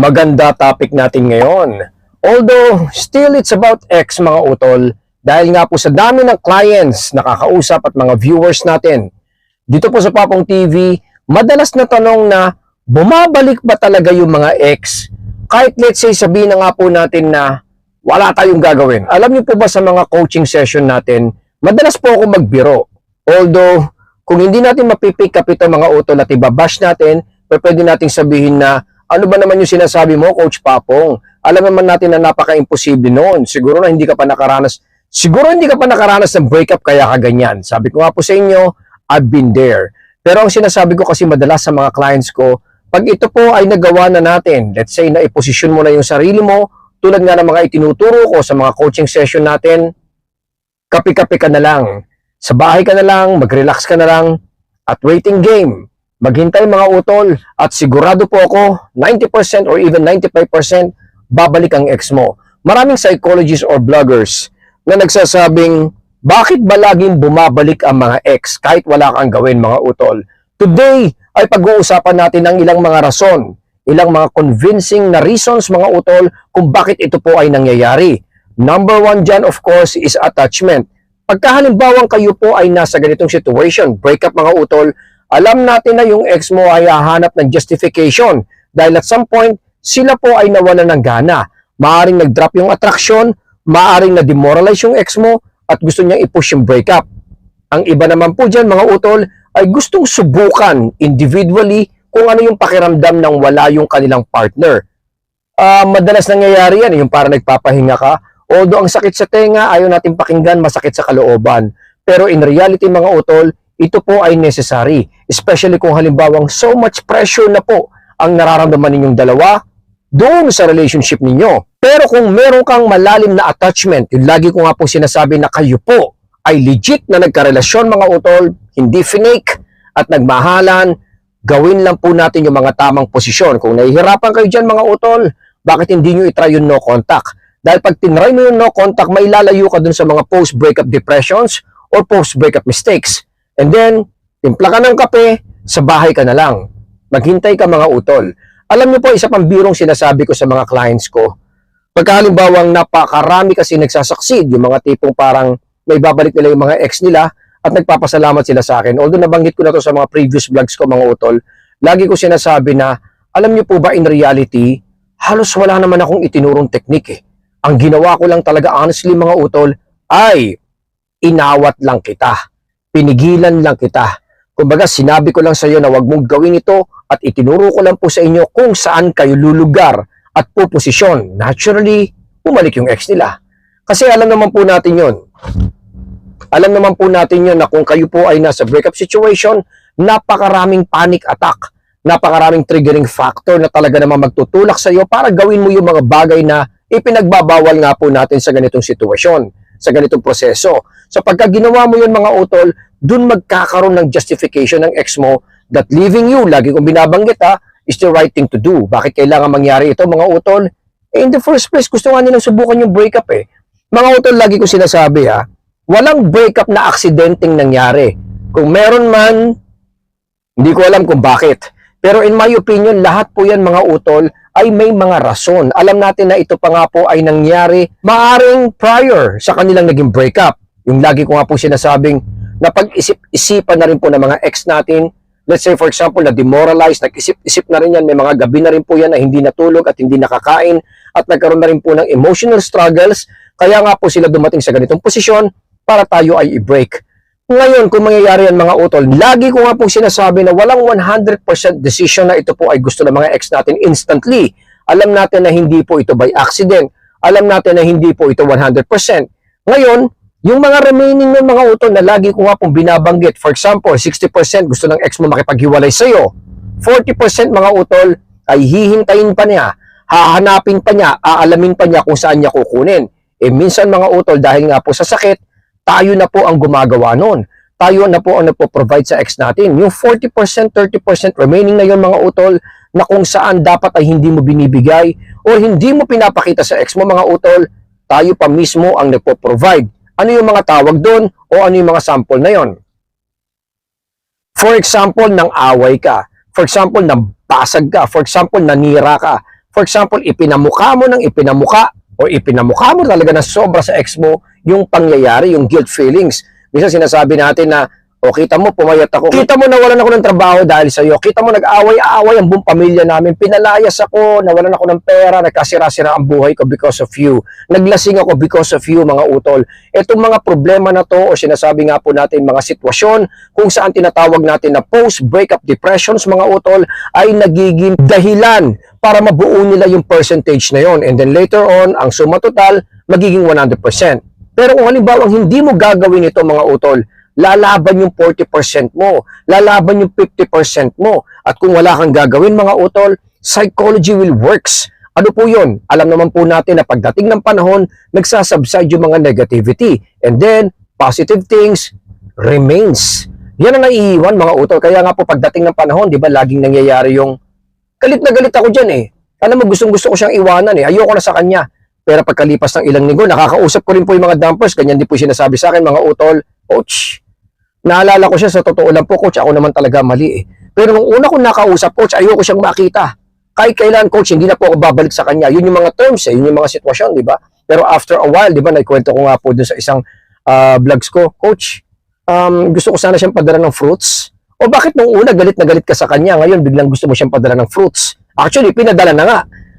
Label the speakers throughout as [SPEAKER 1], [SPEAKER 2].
[SPEAKER 1] Maganda topic natin ngayon. Although, still it's about X mga utol dahil nga po sa dami ng clients, nakakausap at mga viewers natin. Dito po sa Papong TV, madalas na tanong na bumabalik ba talaga yung mga X? Kahit let's say sabihin na nga po natin na wala tayong gagawin. Alam niyo po ba sa mga coaching session natin, madalas po ako magbiro. Although, kung hindi natin mapipick up ito mga utol at ibabash natin, pwede nating sabihin na ano ba naman yung sinasabi mo, Coach Papong? Alam naman natin na napaka-imposible noon. Siguro na hindi ka pa nakaranas. Siguro hindi ka pa nakaranas ng breakup kaya ka ganyan. Sabi ko nga po sa inyo, I've been there. Pero ang sinasabi ko kasi madalas sa mga clients ko, pag ito po ay nagawa na natin, let's say na iposisyon mo na yung sarili mo, tulad nga ng mga itinuturo ko sa mga coaching session natin, kapi-kapi ka na lang. Sa bahay ka na lang, mag-relax ka na lang, at waiting game. Maghintay mga utol at sigurado po ako 90% or even 95% babalik ang ex mo. Maraming psychologists or bloggers na nagsasabing bakit ba laging bumabalik ang mga ex kahit wala kang gawin mga utol. Today ay pag-uusapan natin ang ilang mga rason, ilang mga convincing na reasons mga utol kung bakit ito po ay nangyayari. Number one dyan of course is attachment. Pagka halimbawang kayo po ay nasa ganitong situation, breakup mga utol, alam natin na yung ex mo ay hahanap ng justification dahil at some point, sila po ay nawalan ng gana. Maaring nag-drop yung attraction, maaring na-demoralize yung ex mo at gusto niyang i-push yung breakup. Ang iba naman po dyan, mga utol, ay gustong subukan individually kung ano yung pakiramdam ng wala yung kanilang partner. Ah, madalas nangyayari yan, yung para nagpapahinga ka. Although ang sakit sa tenga, ayaw natin pakinggan, masakit sa kalooban. Pero in reality mga utol, ito po ay necessary. Especially kung halimbawang so much pressure na po ang nararamdaman ninyong dalawa doon sa relationship ninyo. Pero kung meron kang malalim na attachment, yung lagi ko nga po sinasabi na kayo po ay legit na nagkarelasyon mga utol, hindi finake at nagmahalan, gawin lang po natin yung mga tamang posisyon. Kung nahihirapan kayo dyan mga utol, bakit hindi nyo itry yung no contact? Dahil pag tinry mo yung no contact, may lalayo ka dun sa mga post-breakup depressions or post-breakup mistakes. And then, timpla ka ng kape, sa bahay ka na lang. Maghintay ka mga utol. Alam niyo po, isa pang birong sinasabi ko sa mga clients ko, pagka halimbawang napakarami kasi nagsasucceed, yung mga tipong parang may babalik nila yung mga ex nila at nagpapasalamat sila sa akin. Although nabanggit ko na to sa mga previous vlogs ko mga utol, lagi ko sinasabi na, alam niyo po ba in reality, halos wala naman akong itinurong teknik eh. Ang ginawa ko lang talaga honestly mga utol ay inawat lang kita. Pinigilan lang kita. Kumbaga sinabi ko lang sa iyo na wag mong gawin ito at itinuro ko lang po sa inyo kung saan kayo lulugar at puposisyon. Naturally, umalik yung ex nila. Kasi alam naman po natin yon. Alam naman po natin yon na kung kayo po ay nasa breakup situation, napakaraming panic attack, napakaraming triggering factor na talaga naman magtutulak sa iyo para gawin mo yung mga bagay na ipinagbabawal nga po natin sa ganitong sitwasyon, sa ganitong proseso. So pagka ginawa mo yun mga utol, dun magkakaroon ng justification ng ex mo that leaving you, lagi kong binabanggit ha, is the right thing to do. Bakit kailangan mangyari ito mga utol? Eh, in the first place, gusto nga nilang subukan yung breakup eh. Mga utol, lagi ko sinasabi ha, walang breakup na aksidenteng nangyari. Kung meron man, hindi ko alam kung bakit. Pero in my opinion, lahat po yan mga utol ay may mga rason. Alam natin na ito pa nga po ay nangyari maaring prior sa kanilang naging breakup. Yung lagi ko nga po sinasabing na pag-isip-isipan na rin po ng mga ex natin, let's say for example na demoralized, nag-isip-isip na rin yan, may mga gabi na rin po yan na hindi natulog at hindi nakakain at nagkaroon na rin po ng emotional struggles, kaya nga po sila dumating sa ganitong posisyon para tayo ay i-break. Ngayon, kung mangyayari yan mga utol, lagi ko nga po sinasabi na walang 100% decision na ito po ay gusto ng mga ex natin instantly. Alam natin na hindi po ito by accident. Alam natin na hindi po ito 100%. Ngayon, yung mga remaining ng mga utol na lagi ko nga pong binabanggit, for example, 60% gusto ng ex mo makipaghiwalay sa'yo. 40% mga utol ay hihintayin pa niya, hahanapin pa niya, aalamin pa niya kung saan niya kukunin. Eh minsan mga utol dahil nga po sa sakit, tayo na po ang gumagawa nun. Tayo na po ang nagpo-provide sa ex natin. Yung 40%, 30% remaining na yung mga utol na kung saan dapat ay hindi mo binibigay o hindi mo pinapakita sa ex mo mga utol, tayo pa mismo ang nagpo-provide. Ano yung mga tawag doon o ano yung mga sample na yon? For example, nang away ka. For example, nabasag ka. For example, nanira ka. For example, ipinamukha mo ng ipinamukha o ipinamukha mo talaga na sobra sa ex mo yung pangyayari, yung guilt feelings. Minsan sinasabi natin na, o kita mo, pumayat ako. Kita mo nawalan ako ng trabaho dahil sa iyo. Kita mo nag-away-away ang buong pamilya namin. Pinalayas ako, nawalan ako ng pera, nagkasira-sira ang buhay ko because of you. Naglasing ako because of you, mga utol. Itong mga problema na to, o sinasabi nga po natin, mga sitwasyon kung saan tinatawag natin na post-breakup depressions, mga utol, ay nagiging dahilan para mabuo nila yung percentage na yon. And then later on, ang suma total, magiging 100%. Pero kung halimbawa hindi mo gagawin ito, mga utol, lalaban yung 40% mo, lalaban yung 50% mo. At kung wala kang gagawin mga utol, psychology will works. Ano po yun? Alam naman po natin na pagdating ng panahon, nagsasubside yung mga negativity. And then, positive things remains. Yan ang naiiwan mga utol. Kaya nga po pagdating ng panahon, di ba, laging nangyayari yung galit na galit ako dyan eh. Alam mo, gustong gusto ko siyang iwanan eh. Ayoko na sa kanya. Pero pagkalipas ng ilang linggo, nakakausap ko rin po yung mga dumpers. Ganyan din po sinasabi sa akin, mga utol, Coach, naalala ko siya sa totoo lang po, Coach, ako naman talaga mali eh. Pero nung una kong nakausap, Coach, ayoko siyang makita. Kahit kailan, Coach, hindi na po ako babalik sa kanya. Yun yung mga terms eh, yun yung mga sitwasyon, di ba? Pero after a while, di ba, naikwento ko nga po dun sa isang ah, vlogs ko, Coach, um, gusto ko sana siyang padala ng fruits. O bakit nung una galit na galit ka sa kanya, ngayon biglang gusto mo siyang padala ng fruits? Actually, pinadala na nga.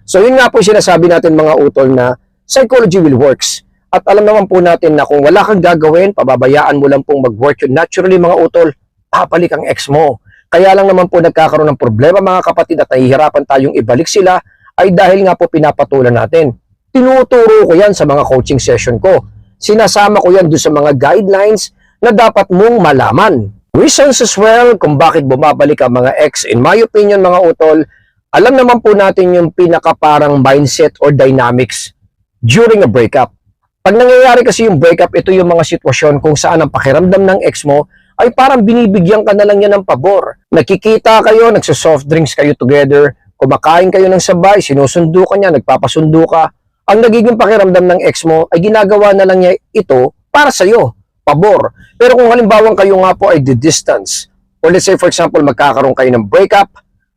[SPEAKER 1] So yun nga po yung sinasabi natin mga utol na psychology will works. At alam naman po natin na kung wala kang gagawin, pababayaan mo lang pong mag-work yun. Naturally mga utol, papalik ang ex mo. Kaya lang naman po nagkakaroon ng problema mga kapatid at nahihirapan tayong ibalik sila ay dahil nga po pinapatulan natin. Tinuturo ko yan sa mga coaching session ko. Sinasama ko yan doon sa mga guidelines na dapat mong malaman. Reasons as well kung bakit bumabalik ang mga ex. In my opinion mga utol, alam naman po natin yung pinakaparang mindset or dynamics during a breakup. Pag nangyayari kasi yung breakup, ito yung mga sitwasyon kung saan ang pakiramdam ng ex mo ay parang binibigyan ka na lang niya ng pabor. Nakikita kayo, nagsa-soft drinks kayo together, kumakain kayo ng sabay, sinusundo ka niya, nagpapasundo ka. Ang nagiging pakiramdam ng ex mo ay ginagawa na lang niya ito para sa'yo, pabor. Pero kung halimbawa kayo nga po ay the distance, or let's say for example, magkakaroon kayo ng breakup,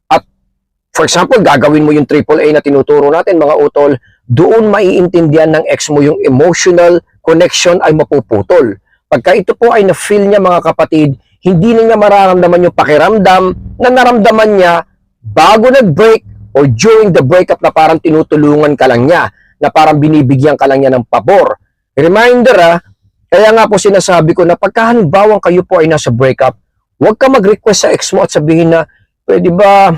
[SPEAKER 1] at for example, gagawin mo yung AAA na tinuturo natin, mga utol, doon maiintindihan ng ex mo yung emotional connection ay mapuputol. Pagka ito po ay na-feel niya mga kapatid, hindi na niya mararamdaman yung pakiramdam na naramdaman niya bago nag-break or during the breakup na parang tinutulungan ka lang niya, na parang binibigyan ka lang niya ng pabor. Reminder ah, kaya nga po sinasabi ko na pagka halimbawang kayo po ay nasa breakup, huwag ka mag-request sa ex mo at sabihin na, pwede ba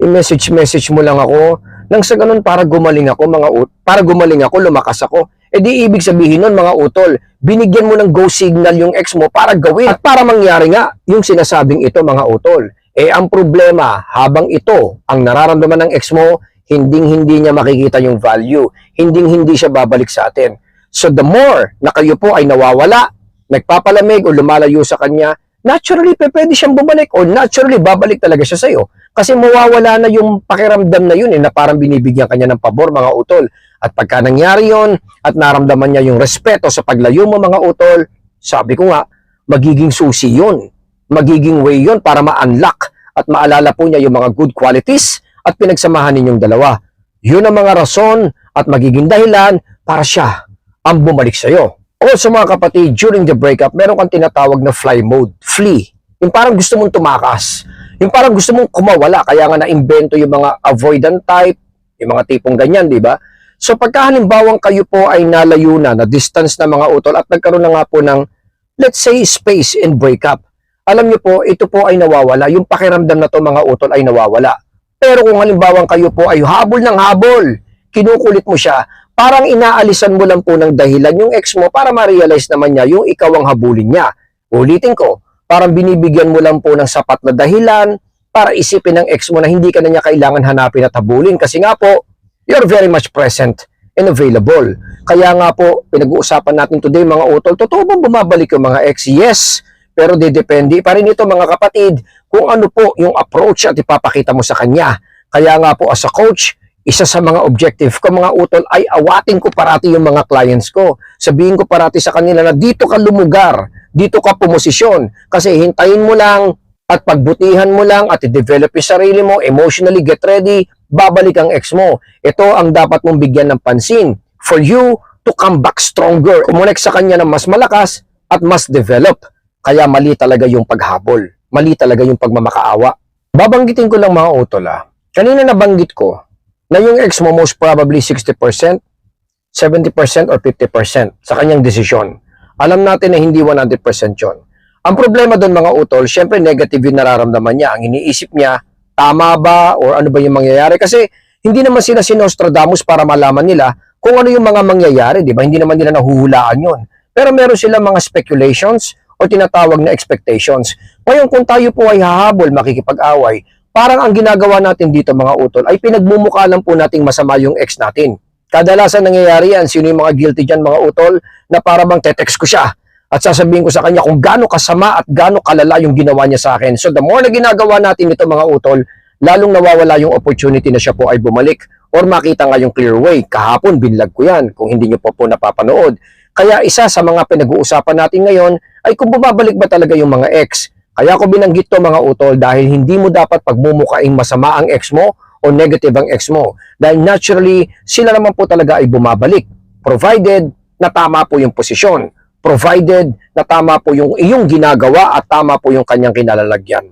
[SPEAKER 1] i-message-message mo lang ako nang sa ganun para gumaling ako mga ut para gumaling ako lumakas ako. Eh di ibig sabihin nun mga utol binigyan mo ng go signal yung ex mo para gawin. At para mangyari nga yung sinasabing ito mga utol. Eh ang problema habang ito ang nararamdaman ng ex mo hinding hindi niya makikita yung value. Hinding hindi siya babalik sa atin. So the more na kayo po ay nawawala nagpapalamig o lumalayo sa kanya naturally pwede siyang bumalik or naturally babalik talaga siya sa'yo. Kasi mawawala na yung pakiramdam na yun eh, na parang binibigyan kanya ng pabor mga utol. At pagka nangyari yon at naramdaman niya yung respeto sa paglayo mo mga utol, sabi ko nga, magiging susi yun. Magiging way yun para ma-unlock at maalala po niya yung mga good qualities at pinagsamahan ninyong dalawa. Yun ang mga rason at magiging dahilan para siya ang bumalik sa'yo. Also mga kapatid, during the breakup, meron kang tinatawag na fly mode, flee. Yung parang gusto mong tumakas. Yung parang gusto mong kumawala, kaya nga na-invento yung mga avoidant type, yung mga tipong ganyan, di ba? So pagka halimbawang kayo po ay nalayo na, na distance na mga utol at nagkaroon na nga po ng, let's say, space in breakup. Alam niyo po, ito po ay nawawala. Yung pakiramdam na to mga utol ay nawawala. Pero kung halimbawang kayo po ay habol ng habol, kinukulit mo siya, parang inaalisan mo lang po ng dahilan yung ex mo para ma-realize naman niya yung ikaw ang habulin niya. Ulitin ko, parang binibigyan mo lang po ng sapat na dahilan para isipin ng ex mo na hindi ka na niya kailangan hanapin at habulin kasi nga po, you're very much present and available. Kaya nga po, pinag-uusapan natin today mga utol, totoo bang bumabalik yung mga ex? Yes, pero didepende pa rin ito mga kapatid kung ano po yung approach at ipapakita mo sa kanya. Kaya nga po as a coach, isa sa mga objective ko mga utol ay awatin ko parati yung mga clients ko. Sabihin ko parati sa kanila na dito ka lumugar, dito ka pumosisyon. Kasi hintayin mo lang at pagbutihan mo lang at i-develop yung sarili mo, emotionally get ready, babalik ang ex mo. Ito ang dapat mong bigyan ng pansin for you to come back stronger. Kumonek sa kanya ng mas malakas at mas develop. Kaya mali talaga yung paghabol. Mali talaga yung pagmamakaawa. Babanggitin ko lang mga utol ah. Kanina nabanggit ko na yung ex mo most probably 60%, 70% or 50% sa kanyang desisyon. Alam natin na hindi 100% yon. Ang problema doon mga utol, syempre negative yung nararamdaman niya. Ang iniisip niya, tama ba or ano ba yung mangyayari? Kasi hindi naman sila si Nostradamus para malaman nila kung ano yung mga mangyayari, di ba? Hindi naman nila nahuhulaan yon. Pero meron silang mga speculations o tinatawag na expectations. Ngayon, kung tayo po ay hahabol, makikipag-away, parang ang ginagawa natin dito mga utol ay pinagmumukha lang po nating masama yung ex natin. Kadalasan nangyayari yan, sino yung mga guilty dyan mga utol, na para bang tetext ko siya at sasabihin ko sa kanya kung gaano kasama at gaano kalala yung ginawa niya sa akin. So the more na ginagawa natin ito mga utol, lalong nawawala yung opportunity na siya po ay bumalik or makita nga yung clear way. Kahapon, binlag ko yan kung hindi niyo po po napapanood. Kaya isa sa mga pinag-uusapan natin ngayon ay kung bumabalik ba talaga yung mga ex. Kaya ko binanggit to mga utol dahil hindi mo dapat pagmumukaing masama ang ex mo o negative ang ex mo. Dahil naturally, sila naman po talaga ay bumabalik. Provided na tama po yung posisyon. Provided na tama po yung iyong ginagawa at tama po yung kanyang kinalalagyan.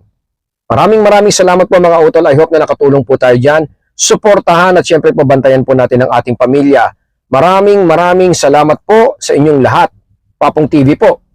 [SPEAKER 1] Maraming maraming salamat po mga utol. I hope na nakatulong po tayo dyan. Suportahan at syempre po bantayan po natin ang ating pamilya. Maraming maraming salamat po sa inyong lahat. Papong TV po.